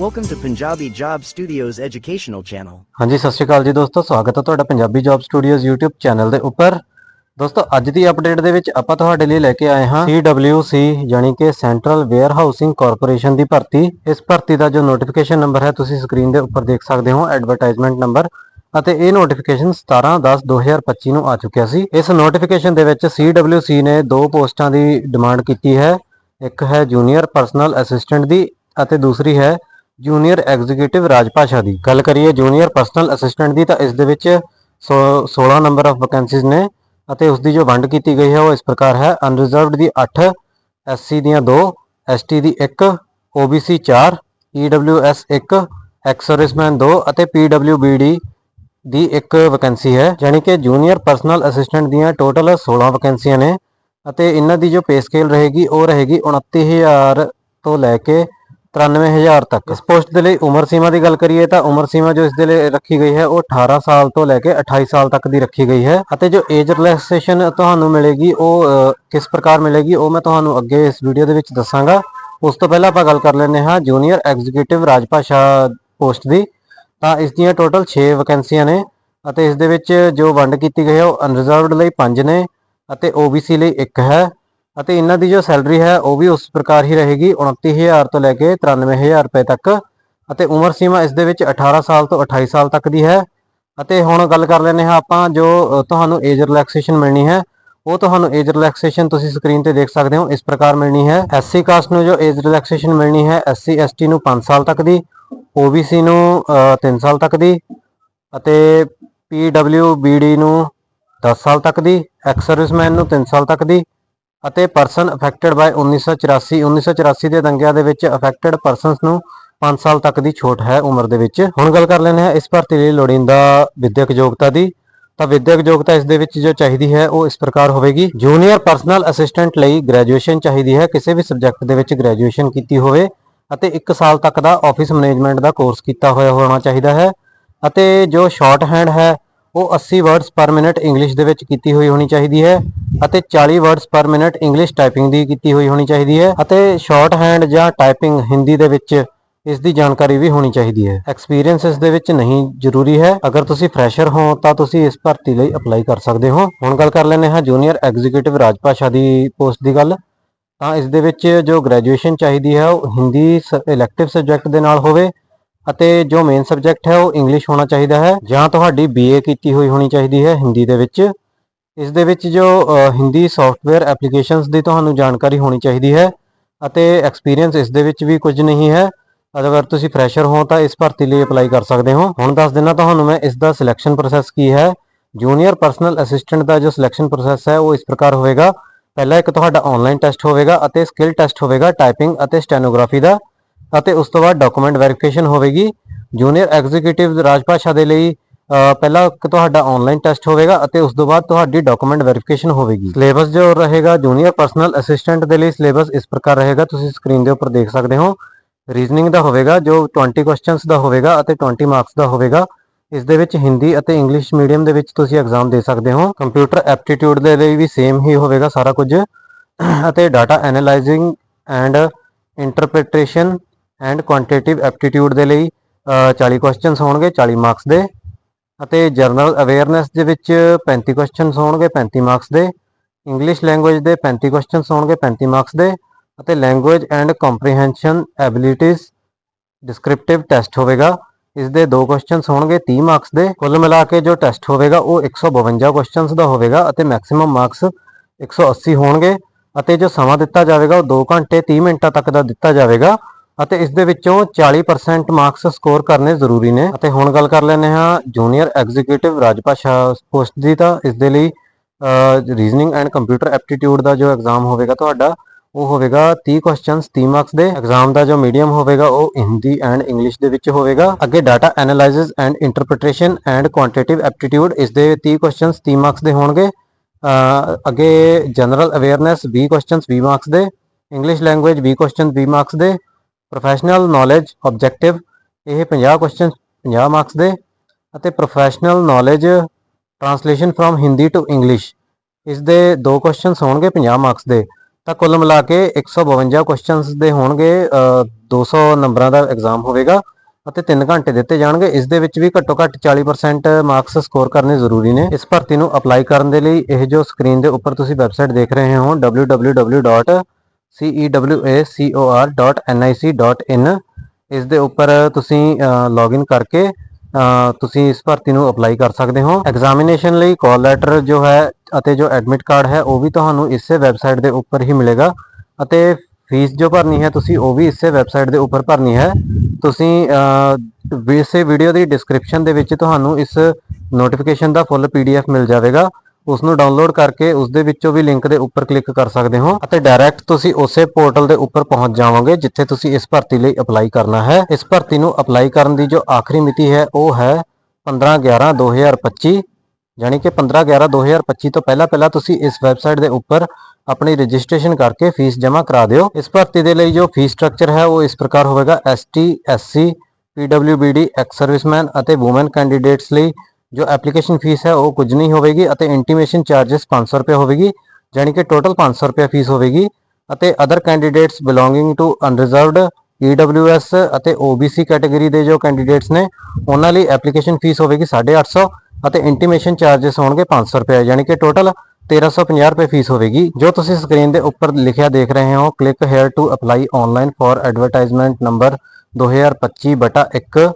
Welcome to Punjabi Job Studios educational channel. ਹਾਂਜੀ, ਸਤਿ ਸ਼੍ਰੀ ਅਕਾਲ ਜੀ ਦੋਸਤੋ, ਸਵਾਗਤ ਹੈ ਤੁਹਾਡਾ Punjabi job studios YouTube channel ਦੇ ਉੱਪਰ। ਦੋਸਤੋ, ਅੱਜ ਦੀ ਅਪਡੇਟ ਦੇ ਵਿੱਚ ਆਪਾਂ ਤੁਹਾਡੇ ਲਈ ਲੈ ਕੇ ਆਏ ਹਾਂ CWC ਯਾਨੀ ਕਿ ਸੈਂਟਰਲ ਵੇਅਰ ਹਾਊਸਿੰਗ ਕਾਰਪੋਰੇਸ਼ਨ ਦੀ ਭਰਤੀ। ਇਸ ਭਰਤੀ ਦਾ ਜੋ ਨੋਟੀਫਿਕੇਸ਼ਨ ਨੰਬਰ ਹੈ, ਤੁਸੀਂ ਸਕਰੀਨ ਦੇ ਉੱਪਰ ਦੇਖ ਸਕਦੇ ਹੋ ਐਡਵਰਟਾਈਜ਼ਮੈਂਟ ਨੰਬਰ ਅਤੇ ਇਹ ਨੋਟੀਫਿਕੇਸ਼ਨ 17/10/2025 ਨੂੰ ਆ ਚੁੱਕਿਆ ਸੀ। ਇਸ ਨੋਟੀਫਿਕੇਸ਼ਨ ਦੇ ਵਿੱਚ CWC ਨੇ ਦੋ ਪੋਸਟਾਂ ਦੀ ਡਿਮਾਂਡ ਕੀਤੀ ਹੈ। ਇੱਕ ਹੈ ਜੂਨੀਅਰ ਪਰਸਨਲ ਅਸਿਸਟੈਂਟ ਦੀ ਅਤੇ ਦੂਸਰੀ ਹੈ ਜੂਨੀਅਰ ਐਗਜ਼ੀਕਿਊਟਿਵ ਰਾਜਭਾਸ਼ਾ ਦੀ। ਗੱਲ ਕਰੀਏ ਜੂਨੀਅਰ ਪਰਸਨਲ ਅਸਿਸਟੈਂਟ ਦੀ ਤਾਂ ਇਸ ਦੇ ਵਿੱਚ ਸੋ- 16 ਨੰਬਰ ਆਫ ਵੈਕੈਂਸੀਜ਼ ਨੇ ਅਤੇ ਉਸ ਦੀ ਜੋ ਵੰਡ ਕੀਤੀ ਗਈ ਹੈ ਉਹ ਇਸ ਪ੍ਰਕਾਰ ਹੈ। ਅਨਰਿਜ਼ਰਵਡ ਦੀ 8 ਐਸਸੀ ਦੀਆਂ 2 ਐਸਟੀ ਦੀ 1 OBC 4 EWS 1 ਐਕਸ-ਸਰਵਿਸਮੈਨ 2 ਅਤੇ PWBD ਦੀ ਇੱਕ ਵੈਕੈਂਸੀ ਹੈ। ਯਾਨੀ ਕਿ ਜੂਨੀਅਰ ਪਰਸਨਲ ਅਸਿਸਟੈਂਟ ਦੀਆਂ ਟੋਟਲ 16 ਵੈਕੈਂਸੀਆਂ ਨੇ ਅਤੇ ਇਹਨਾਂ ਦੀ ਜੋ ਪੇ ਸਕੇਲ ਰਹੇਗੀ ਉਹ ਰਹੇਗੀ 29000 ਤੋਂ ਲੈ ਕੇ 93000 ਤੱਕ। ਇਸ ਪੋਸਟ ਦੇ ਲਈ ਉਮਰ ਸੀਮਾ ਦੀ ਗੱਲ ਕਰੀਏ ਤਾਂ ਉਮਰ ਸੀਮਾ ਜੋ ਇਸ ਦੇ ਲਈ ਰੱਖੀ ਗਈ ਹੈ ਉਹ 18 ਸਾਲ ਤੋਂ ਲੈ ਕੇ 28 ਸਾਲ ਤੱਕ ਦੀ ਰੱਖੀ ਗਈ ਹੈ ਅਤੇ ਜੋ ਏਜ ਰਿਲੈਕਸੇਸ਼ਨ ਤੁਹਾਨੂੰ ਮਿਲੇਗੀ ਉਹ ਕਿਸ ਪ੍ਰਕਾਰ ਮਿਲੇਗੀ ਉਹ ਮੈਂ ਤੁਹਾਨੂੰ ਅੱਗੇ ਇਸ ਵੀਡੀਓ ਦੇ ਵਿੱਚ ਦੱਸਾਂਗਾ। ਉਸ ਤੋਂ ਪਹਿਲਾਂ ਆਪਾਂ ਗੱਲ ਕਰ ਲੈਂਦੇ ਹਾਂ ਜੂਨੀਅਰ ਐਗਜ਼ੀਕਿਊਟਿਵ ਰਾਜਭਾਸ਼ਾ ਪੋਸਟ ਦੀ। ਤਾਂ ਇਸ ਦੀਆਂ ਟੋਟਲ 6 ਵੈਕੈਂਸੀਆਂ ਨੇ ਅਤੇ ਇਸ ਦੇ ਵਿੱਚ ਜੋ ਵੰਡ ਕੀਤੀ ਗਈ ਹੈ ਉਹ ਅਨਰਿਜ਼ਰਵਡ ਲਈ 5 ਨੇ ਅਤੇ OBC ਲਈ 1 ਹੈ। ਅਤੇ ਇਹਨਾਂ ਦੀ ਜੋ ਸੈਲਰੀ ਹੈ ਉਹ ਵੀ ਉਸ ਪ੍ਰਕਾਰ ਹੀ ਰਹੇਗੀ 29000 ਤੋਂ ਲੈ ਕੇ 93000 ਰੁਪਏ ਤੱਕ ਅਤੇ ਉਮਰ ਸੀਮਾ ਇਸ ਦੇ ਵਿੱਚ 18 ਸਾਲ ਤੋਂ 28 ਸਾਲ ਤੱਕ ਦੀ ਹੈ। ਅਤੇ ਹੁਣ ਗੱਲ ਕਰ ਲੈਂਦੇ ਹਾਂ ਆਪਾਂ ਜੋ ਤੁਹਾਨੂੰ ਏਜ ਰਿਲੈਕਸੇਸ਼ਨ ਮਿਲਣੀ ਹੈ, ਉਹ ਤੁਹਾਨੂੰ ਏਜ ਰਿਲੈਕਸੇਸ਼ਨ ਤੁਸੀਂ ਸਕਰੀਨ ਤੇ ਦੇਖ ਸਕਦੇ ਹੋ, ਇਸ ਪ੍ਰਕਾਰ ਮਿਲਣੀ ਹੈ। ਐਸਸੀ ਕਾਸਟ ਨੂੰ ਜੋ ਏਜ ਰਿਲੈਕਸੇਸ਼ਨ ਮਿਲਣੀ ਹੈ ਐਸਸੀ ਐਸਟੀ ਨੂੰ 5 ਸਾਲ ਤੱਕ ਦੀ, OBC ਨੂੰ 3 ਸਾਲ ਤੱਕ ਦੀ ਅਤੇ PWBD ਨੂੰ 10 ਸਾਲ ਤੱਕ ਦੀ ਐਕਸ ਸਰਵਿਸਮੈਨ ਨੂੰ 3 ਸਾਲ ਤੱਕ ਦੀ ਅਤੇ ਪਰਸਨ ਅਫੈਕਟਡ ਬਾਈ 1984 1984 ਦੇ ਦੰਗਿਆਂ ਦੇ ਵਿੱਚ ਅਫੈਕਟਡ ਪਰਸਨਸ ਨੂੰ 5 ਸਾਲ ਤੱਕ ਦੀ ਛੋਟ ਹੈ ਉਮਰ ਦੇ ਵਿੱਚ। ਹੁਣ ਗੱਲ ਕਰ ਲੈਂਦੇ ਹਾਂ ਇਸ ਭਰਤੀ ਲਈ ਲੋੜੀਂਦਾ ਵਿਦਿਅਕ ਯੋਗਤਾ ਦੀ। ਤਾਂ ਵਿਦਿਅਕ ਯੋਗਤਾ ਇਸ ਦੇ ਵਿੱਚ ਜੋ ਚਾਹੀਦੀ ਹੈ ਉਹ ਇਸ ਪ੍ਰਕਾਰ ਹੋਵੇਗੀ। ਜੂਨੀਅਰ ਪਰਸਨਲ ਅਸਿਸਟੈਂਟ ਲਈ ਗ੍ਰੈਜੂਏਸ਼ਨ ਚਾਹੀਦੀ ਹੈ। ਕਿਸੇ ਵੀ ਸਬਜੈਕਟ ਦੇ ਵਿੱਚ ਗ੍ਰੈਜੂਏਸ਼ਨ ਕੀਤੀ ਹੋਵੇ ਅਤੇ 1 ਸਾਲ ਤੱਕ ਦਾ ਆਫਿਸ ਮੈਨੇਜਮੈਂਟ ਦਾ ਕੋਰਸ ਕੀਤਾ ਹੋਇਆ ਹੋਣਾ ਚਾਹੀਦਾ ਹੈ। ਅਤੇ ਜੋ ਸ਼ਾਰਟ ਹੈਂਡ ਹੈ ਉਹ 80 ਵਰਡਸ ਪਰ ਮਿੰਟ ਇੰਗਲਿਸ਼ ਦੇ ਵਿੱਚ ਕੀਤੀ ਹੋਈ ਹੋਣੀ ਚਾਹੀਦੀ ਹੈ ਅਤੇ 40 ਵਰਡਸ ਪਰ ਮਿੰਟ ਇੰਗਲਿਸ਼ ਟਾਈਪਿੰਗ ਦੀ ਕੀਤੀ ਹੋਈ ਹੋਣੀ ਚਾਹੀਦੀ ਹੈ ਅਤੇ ਸ਼ਾਰਟ ਹੈਂਡ ਜਾਂ ਟਾਈਪਿੰਗ ਹਿੰਦੀ ਦੇ ਵਿੱਚ ਇਸ ਦੀ ਜਾਣਕਾਰੀ ਵੀ ਹੋਣੀ ਚਾਹੀਦੀ ਹੈ। ਐਕਸਪੀਰੀਅੰਸ ਇਸ ਦੇ ਵਿੱਚ ਨਹੀਂ ਜ਼ਰੂਰੀ ਹੈ। ਅਗਰ ਤੁਸੀਂ ਫਰੈਸ਼ਰ ਹੋ ਤਾਂ ਤੁਸੀਂ ਇਸ ਭਰਤੀ ਲਈ ਅਪਲਾਈ ਕਰ ਸਕਦੇ ਹੋ। ਹੁਣ ਗੱਲ ਕਰ ਲੈਂਦੇ ਹਾਂ ਜੂਨੀਅਰ ਐਗਜ਼ੀਕਿਊਟਿਵ ਰਾਜਭਾਸ਼ਾ ਦੀ ਪੋਸਟ ਦੀ ਗੱਲ। ਤਾਂ ਇਸ ਦੇ ਵਿੱਚ ਜੋ ਗ੍ਰੈਜੂਏਸ਼ਨ ਚਾਹੀਦੀ ਹੈ ਉਹ ਹਿੰਦੀ ਇਲੈਕਟਿਵ ਸਬਜੈਕਟ ਦੇ ਨਾਲ ਹੋਵੇ ਅਤੇ ਜੋ ਮੇਨ ਸਬਜੈਕਟ ਹੈ ਉਹ ਇੰਗਲਿਸ਼ ਹੋਣਾ ਚਾਹੀਦਾ ਹੈ, ਜਾਂ ਤੁਹਾਡੀ ਬੀਏ ਕੀਤੀ ਹੋਈ ਹੋਣੀ ਚਾਹੀਦੀ ਹੈ ਹਿੰਦੀ ਦੇ ਵਿੱਚ। ਇਸ ਦੇ ਵਿੱਚ ਜੋ ਹਿੰਦੀ ਸੌਫਟਵੇਅਰ ਐਪਲੀਕੇਸ਼ਨਸ ਦੀ ਤੁਹਾਨੂੰ ਜਾਣਕਾਰੀ ਹੋਣੀ ਚਾਹੀਦੀ ਹੈ ਅਤੇ ਐਕਸਪੀਰੀਅੰਸ ਇਸ ਦੇ ਵਿੱਚ ਵੀ ਕੁਝ ਨਹੀਂ ਹੈ। ਅਗਰ ਤੁਸੀਂ ਫਰੈਸ਼ਰ ਹੋ ਤਾਂ ਇਸ ਭਰਤੀ ਲਈ ਅਪਲਾਈ ਕਰ ਸਕਦੇ ਹੋ। ਹੁਣ ਦੱਸ ਦਿੰਦਾ ਤੁਹਾਨੂੰ ਮੈਂ ਇਸ ਦਾ ਸਿਲੈਕਸ਼ਨ ਪ੍ਰੋਸੈਸ ਕੀ ਹੈ। ਜੂਨੀਅਰ ਪਰਸਨਲ ਅਸਿਸਟੈਂਟ ਦਾ ਜੋ ਸਿਲੈਕਸ਼ਨ ਪ੍ਰੋਸੈਸ ਹੈ ਉਹ ਇਸ ਪ੍ਰਕਾਰ ਹੋਵੇਗਾ। ਪਹਿਲਾ ਇੱਕ ਤੁਹਾਡਾ ਆਨਲਾਈਨ ਟੈਸਟ ਹੋਵੇਗਾ ਅਤੇ ਸਕਿੱਲ ਟੈਸਟ ਹੋਵੇਗਾ ਟਾਈਪਿੰਗ ਅਤੇ ਸਟੈਨੋਗ੍ਰਾਫੀ ਦਾ। ਅਤੇ ਉਸ ਤੋਂ ਬਾਅਦ ਡਾਕੂਮੈਂਟ ਵੈਰੀਫਿਕੇਸ਼ਨ ਹੋਵੇਗੀ। ਜੂਨੀਅਰ ਐਗਜ਼ੀਕਿਊਟਿਵ ਰਾਜਭਾਸ਼ਾ ਦੇ ਲਈ ਅ, ਪਹਿਲਾ ਤੁਹਾਡਾ ਆਨਲਾਈਨ ਟੈਸਟ ਹੋਵੇਗਾ ਅਤੇ ਉਸ ਤੋਂ ਬਾਅਦ ਤੁਹਾਡੀ ਡਾਕੂਮੈਂਟ ਵੈਰੀਫਿਕੇਸ਼ਨ ਹੋਵੇਗੀ। ਸਿਲੇਬਸ ਜੋ ਰਹੇਗਾ ਜੂਨੀਅਰ ਪਰਸਨਲ ਅਸਿਸਟੈਂਟ ਦੇ ਲਈ ਸਿਲੇਬਸ ਇਸ ਪ੍ਰਕਾਰ ਰਹੇਗਾ ਤੁਸੀਂ ਸਕਰੀਨ ਦੇ ਉੱਪਰ ਦੇਖ ਸਕਦੇ ਹੋ। ਰੀਜ਼ਨਿੰਗ ਦਾ ਹੋਵੇਗਾ ਜੋ 20 ਕੁਐਸਚਨਸ ਦਾ ਹੋਵੇਗਾ ਅਤੇ 20 ਮਾਰਕਸ ਦਾ ਹੋਵੇਗਾ। ਇਸ ਦੇ ਵਿੱਚ ਹਿੰਦੀ ਅਤੇ ਇੰਗਲਿਸ਼ ਮੀਡੀਅਮ ਦੇ ਵਿੱਚ ਤੁਸੀਂ ਐਗਜ਼ਾਮ ਦੇ ਸਕਦੇ ਹੋ। ਕੰਪਿਊਟਰ ਐਪਟੀਟਿਊਡ ਦੇ ਲਈ ਵੀ ਸੇਮ ਹੀ ਹੋਵੇਗਾ ਸਾਰਾ ਕੁਝ। ਅਤੇ data analysing and interpretation and quantitative aptitude ਦੇ ਲਈ ਅ, 40 ਕੁਐਸਚਨਸ ਹੋਣਗੇ 40 ਮਾਰਕਸ ਦੇ ਅਤੇ ਜਨਰਲ ਅਵੇਅਰਨੈਸ ਦੇ ਵਿੱਚ 35 ਕੁਐਸਚਨਸ ਹੋਣਗੇ 35 ਮਾਰਕਸ ਦੇ ਇੰਗਲਿਸ਼ ਲੈਂਗੁਏਜ ਦੇ 35 ਕੁਐਸਚਨਸ ਹੋਣਗੇ 35 ਮਾਰਕਸ ਦੇ ਅਤੇ language and comprehension abilities descriptive test ਹੋਵੇਗਾ। ਇਸ ਦੇ ਦੋ ਕੁਐਸਚਨਸ ਹੋਣਗੇ 30 ਮਾਰਕਸ ਦੇ। ਕੁੱਲ ਮਿਲਾ ਕੇ ਜੋ ਟੈਸਟ ਹੋਵੇਗਾ ਉਹ 152 ਕੁਐਸਚਨਸ ਦਾ ਹੋਵੇਗਾ ਅਤੇ ਮੈਕਸਿਮਮ ਮਾਰਕਸ 180 ਹੋਣਗੇ ਅਤੇ ਜੋ ਸਮਾਂ ਦਿੱਤਾ ਜਾਵੇਗਾ ਉਹ 2 ਘੰਟੇ 30 ਮਿੰਟਾਂ ਤੱਕ ਦਾ ਦਿੱਤਾ ਜਾਵੇਗਾ। ਅਤੇ ਇਸ ਦੇ ਵਿੱਚੋਂ 40% ਮਾਰਕਸ ਸਕੋਰ ਕਰਨੇ ਜ਼ਰੂਰੀ ਨੇ। ਅਤੇ ਹੁਣ ਗੱਲ ਕਰ ਲੈਂਦੇ ਹਾਂ ਜੂਨੀਅਰ ਐਗਜ਼ੀਕਿਊਟਿਵ ਰਾਜਭਾਸ਼ਾ ਪੋਸਟ ਦੀ। ਤਾਂ ਇਸ ਦੇ ਲਈ ਰੀਜ਼ਨਿੰਗ ਐਂਡ ਕੰਪਿਊਟਰ ਐਪਟੀਟਿਊਡ ਦਾ ਜੋ ਐਗਜ਼ਾਮ ਹੋਵੇਗਾ ਤੁਹਾਡਾ, ਉਹ ਹੋਵੇਗਾ 30 ਕੁਐਸਚਨਸ 30 ਮਾਰਕਸ ਦੇ। ਐਗਜ਼ਾਮ ਦਾ ਜੋ ਮੀਡੀਅਮ ਹੋਵੇਗਾ ਉਹ ਹਿੰਦੀ ਐਂਡ ਇੰਗਲਿਸ਼ ਦੇ ਵਿੱਚ ਹੋਵੇਗਾ। ਅੱਗੇ data analysis and interpretation and quantitative aptitude ਇਸ ਦੇ 30 ਕੁਐਸਚਨਸ 30 ਮਾਰਕਸ ਦੇ ਹੋਣਗੇ। ਅੱਗੇ ਜਨਰਲ ਅਵੇਅਰਨੈਸ 20 ਕੁਐਸਚਨਸ 20 ਮਾਰਕਸ ਦੇ। ਇੰਗਲਿਸ਼ ਲੈਂਗੁਏਜ 20 ਕੁਐਸਚਨਸ 20 ਮਾਰਕਸ ਦੇ। ਪ੍ਰੋਫੈਸ਼ਨਲ ਨੌਲੇਜ ਆਬਜੈਕਟਿਵ ਇਹ 50 ਕੁਐਸਚਨਸ 50 ਮਾਰਕਸ ਦੇ ਅਤੇ professional knowledge translation from Hindi to English ਇਸ ਦੇ ਦੋ ਕੁਐਸਚਨਸ ਹੋਣਗੇ 50 ਮਾਰਕਸ ਦੇ ਤਾਂ ਕੁੱਲ ਮਿਲਾ ਕੇ 152 ਕੁਐਸਚਨਸ ਦੇ ਹੋਣਗੇ ਅ, 200 ਨੰਬਰਾਂ ਦਾ ਐਗਜ਼ਾਮ ਹੋਵੇਗਾ ਅਤੇ 3 ਘੰਟੇ ਦਿੱਤੇ ਜਾਣਗੇ ਇਸ ਦੇ ਵਿੱਚ ਵੀ ਘੱਟੋ ਘੱਟ 40% ਮਾਰਕਸ ਸਕੋਰ ਕਰਨੇ ਜ਼ਰੂਰੀ ਨੇ। ਇਸ ਭਰਤੀ ਨੂੰ ਅਪਲਾਈ ਕਰਨ ਦੇ ਲਈ ਇਹ ਜੋ ਸਕਰੀਨ ਦੇ ਉੱਪਰ ਤੁਸੀਂ ਵੈਬਸਾਈਟ ਦੇਖ ਰਹੇ ਹੋ www.cewacor.nic.in ਇਸ ਦੇ ਉੱਪਰ ਤੁਸੀਂ ਲੌਗਇਨ ਕਰਕੇ ਤੁਸੀਂ ਇਸ ਭਰਤੀ ਨੂੰ ਅਪਲਾਈ ਕਰ ਸਕਦੇ ਹੋ। ਐਗਜ਼ਾਮੀਨੇਸ਼ਨ ਲਈ ਕਾਲ ਲੈਟਰ ਜੋ ਹੈ ਅਤੇ ਜੋ ਐਡਮਿਟ ਕਾਰਡ ਹੈ, ਉਹ ਵੀ ਤੁਹਾਨੂੰ ਇਸੇ ਵੈਬਸਾਈਟ ਦੇ ਉੱਪਰ ਹੀ ਮਿਲੇਗਾ। ਅਤੇ ਫੀਸ ਜੋ ਭਰਨੀ ਹੈ, ਤੁਸੀਂ ਉਹ ਵੀ ਇਸੇ ਵੈਬਸਾਈਟ ਦੇ ਉੱਪਰ ਭਰਨੀ ਹੈ। ਤੁਸੀਂ ਇਸੇ ਵੀਡੀਓ ਦੀ ਡਿਸਕ੍ਰਿਪਸ਼ਨ ਦੇ ਵਿੱਚ ਤੁਹਾਨੂੰ ਇਸ ਨੋਟੀਫਿਕੇਸ਼ਨ ਦਾ ਫੁੱਲ ਪੀਡੀਐਫ ਮਿਲ ਜਾਵੇਗਾ। ਉਸ ਨੂੰ ਡਾਊਨਲੋਡ ਕਰਕੇ ਉਸ ਦੇ ਵਿੱਚੋਂ ਵੀ ਲਿੰਕ ਦੇ ਉੱਪਰ ਕਲਿੱਕ ਕਰ ਸਕਦੇ ਹੋ ਅਤੇ ਡਾਇਰੈਕਟ ਤੁਸੀਂ ਉਸੇ ਪੋਰਟਲ ਦੇ ਉੱਪਰ ਪਹੁੰਚ ਜਾਵੋਗੇ ਜਿੱਥੇ ਤੁਸੀਂ ਇਸ ਭਰਤੀ ਲਈ ਅਪਲਾਈ ਕਰਨਾ ਹੈ। ਇਸ ਭਰਤੀ ਨੂੰ ਅਪਲਾਈ ਕਰਨ ਦੀ ਜੋ ਆਖਰੀ ਮਿਤੀ ਹੈ, ਉਹ ਹੈ 15/11/2025 ਯਾਨੀ ਕਿ 15/11/2025 ਤੋਂ ਪਹਿਲਾਂ ਪਹਿਲਾਂ ਤੁਸੀਂ ਇਸ ਵੈਬਸਾਈਟ ਦੇ ਉੱਪਰ ਆਪਣੀ ਰਜਿਸਟ੍ਰੇਸ਼ਨ ਕਰਕੇ ਫੀਸ ਜਮ੍ਹਾਂ ਕਰਾ ਦਿਓ। ਇਸ ਭਰਤੀ ਦੇ ਲਈ ਜੋ ਫੀਸ ਸਟਰਕਚਰ ਹੈ, ਉਹ ਇਸ ਪ੍ਰਕਾਰ ਹੋਵੇਗਾ ST SC PWBD ex serviceman ਅਤੇ ਔਮਨ ਕੈਂਡੀਡੇਟਸ ਲਈ ਜੋ ਐਪਲੀਕੇਸ਼ਨ ਫੀਸ ਹੈ, ਉਹ ਕੁਝ ਨਹੀਂ ਹੋਵੇਗੀ ਅਤੇ ਇੰਟੀਮੇਸ਼ਨ ਚਾਰजेस 500 ਰੁਪਏ ਹੋਵੇਗੀ ਜਾਨੀ ਕਿ ਟੋਟਲ 500 ਰੁਪਏ ਫੀਸ ਹੋਵੇਗੀ ਅਤੇ other candidates belonging to unreserved EWS ਅਤੇ OBC ਕੈਟਾਗਰੀ ਦੇ ਜੋ ਕੈਂਡੀਡੇਟਸ ਨੇ, ਉਹਨਾਂ ਲਈ ਐਪਲੀਕੇਸ਼ਨ ਫੀਸ ਹੋਵੇਗੀ 850 ਅਤੇ ਇੰਟੀਮੇਸ਼ਨ ਚਾਰजेस ਹੋਣਗੇ 500 ਰੁਪਏ ਯਾਨੀ ਕਿ ਟੋਟਲ 1350 ਰੁਪਏ ਫੀਸ ਹੋਵੇਗੀ। ਜੋ ਤੁਸੀਂ ਸਕਰੀਨ ਦੇ ਉੱਪਰ ਲਿਖਿਆ ਦੇਖ ਰਹੇ ਹੋ click here to apply online for advertisement number 2025/1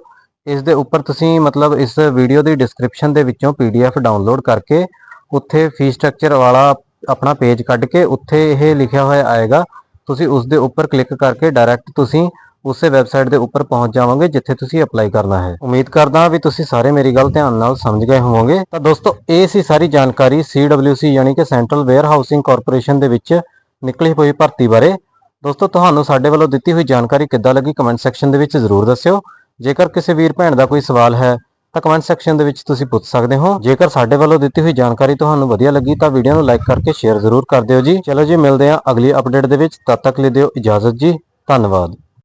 ਇਸ ਦੇ ਉੱਪਰ ਤੁਸੀਂ ਮਤਲਬ ਇਸ ਵੀਡੀਓ ਦੀ ਡਿਸਕ੍ਰਿਪਸ਼ਨ ਦੇ ਵਿੱਚੋਂ ਪੀਡੀਐਫ ਡਾਊਨਲੋਡ ਕਰਕੇ ਉੱਥੇ ਫੀਸ ਸਟਰਕਚਰ ਵਾਲਾ ਆਪਣਾ ਪੇਜ ਕੱਢ ਕੇ ਉੱਥੇ ਇਹ ਲਿਖਿਆ ਹੋਇਆ ਆਏਗਾ। ਤੁਸੀਂ ਉਸ ਦੇ ਉੱਪਰ ਕਲਿੱਕ ਕਰਕੇ ਡਾਇਰੈਕਟ ਤੁਸੀਂ ਉਸੇ ਵੈਬਸਾਈਟ ਦੇ ਉੱਪਰ ਪਹੁੰਚ ਜਾਵੋਗੇ ਜਿੱਥੇ ਤੁਸੀਂ ਅਪਲਾਈ ਕਰਨਾ ਹੈ। ਉਮੀਦ ਕਰਦਾ ਹਾਂ ਵੀ ਤੁਸੀਂ ਸਾਰੇ ਮੇਰੀ ਗੱਲ ਧਿਆਨ ਨਾਲ ਸਮਝ ਗਏ ਹੋਵੋਗੇ। ਤਾਂ ਦੋਸਤੋ, ਇਹ ਸੀ ਸਾਰੀ ਜਾਣਕਾਰੀ CWC ਯਾਨੀ ਕਿ ਸੈਂਟਰਲ ਵੇਅਰ ਹਾਊਸਿੰਗ ਕਾਰਪੋਰੇਸ਼ਨ ਦੇ ਵਿੱਚ ਨਿਕਲੀ ਹੋਈ ਭਰਤੀ ਬਾਰੇ। ਦੋਸਤੋ, ਤੁਹਾਨੂੰ ਸਾਡੇ ਵੱਲੋਂ ਦਿੱਤੀ ਹੋਈ ਜਾਣਕਾਰੀ ਕਿੱਦਾਂ ਲੱਗੀ ਕਮੈਂਟ ਸੈਕਸ਼ਨ ਦੇ ਵਿੱਚ ਜ਼ਰੂਰ ਦੱਸਿਓ। ਜੇਕਰ ਕਿਸੇ ਵੀਰ ਭੈਣ ਦਾ ਕੋਈ ਸਵਾਲ ਹੈ, ਤਾਂ ਕਮੈਂਟ ਸੈਕਸ਼ਨ ਦੇ ਵਿੱਚ ਤੁਸੀਂ ਪੁੱਛ ਸਕਦੇ ਹੋ। ਜੇਕਰ ਸਾਡੇ ਵੱਲੋਂ ਦਿੱਤੀ ਹੋਈ ਜਾਣਕਾਰੀ ਤੁਹਾਨੂੰ ਵਧੀਆ ਲੱਗੀ, ਤਾਂ ਵੀਡੀਓ ਨੂੰ ਲਾਈਕ ਕਰਕੇ ਸ਼ੇਅਰ ਜ਼ਰੂਰ ਕਰ ਦਿਓ ਜੀ। ਚਲੋ ਜੀ, ਮਿਲਦੇ ਹਾਂ ਅਗਲੀ ਅਪਡੇਟ ਦੇ ਵਿੱਚ। ਤਦ ਤੱਕ ਲਈ ਦਿਓ ਇਜਾਜ਼ਤ ਜੀ। ਧੰਨਵਾਦ।